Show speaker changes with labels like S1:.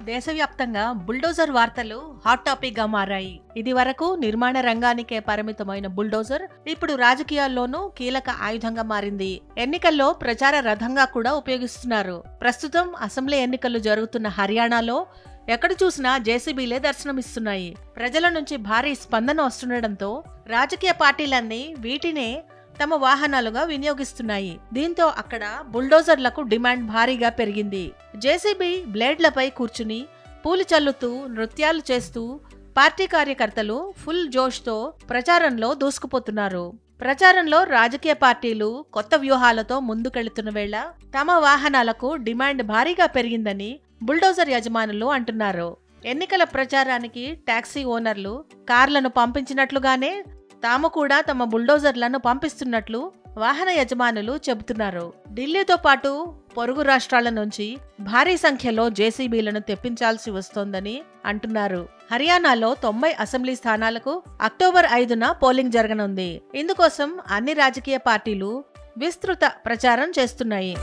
S1: దేశవ్యాప్తంగా బుల్డోజర్ వార్తలు హాట్ టాపిక్గా మారాయి. ఇది వరకు నిర్మాణ రంగానికే పరిమితమైన బుల్డోజర్ ఇప్పుడు రాజకీయాల్లోనూ కీలక ఆయుధంగా మారింది. ఎన్నికల్లో ప్రచార రథంగా కూడా ఉపయోగిస్తున్నారు. ప్రస్తుతం అసెంబ్లీ ఎన్నికలు జరుగుతున్న హర్యానాలో ఎక్కడ చూసినా జేసీబీలే దర్శనమిస్తున్నాయి. ప్రజల నుంచి భారీ స్పందన వస్తుండటంతో రాజకీయ పార్టీలన్నీ వీటినే తమ వాహనాలుగా వినియోగిస్తున్నాయి. దీంతో అక్కడ బుల్డోజర్లకు డిమాండ్ భారీగా పెరిగింది. జేసీబీ బ్లేడ్లపై కూర్చుని పూలు చల్లుతూ నృత్యాలు చేస్తూ పార్టీ కార్యకర్తలు ఫుల్ జోష్తో ప్రచారంలో దూసుకుపోతున్నారు. ప్రచారంలో రాజకీయ పార్టీలు కొత్త వ్యూహాలతో ముందుకెళ్తున్న వేళ తమ వాహనాలకు డిమాండ్ భారీగా పెరిగిందని బుల్డోజర్ యజమానులు అంటున్నారు. ఎన్నికల ప్రచారానికి టాక్సీ ఓనర్లు కార్లను పంపించినట్లుగానే తాము కూడా తమ బుల్డోజర్లను పంపిస్తున్నట్లు వాహన యజమానులు చెబుతున్నారు. ఢిల్లీతో పాటు పొరుగు రాష్ట్రాల నుంచి భారీ సంఖ్యలో జేసీబీలను తెప్పించాల్సి వస్తోందని అంటున్నారు. హర్యానాలో తొంభై అసెంబ్లీ స్థానాలకు అక్టోబర్ ఐదున పోలింగ్ జరగనుంది. ఇందుకోసం అన్ని రాజకీయ పార్టీలు విస్తృత ప్రచారం చేస్తున్నాయి.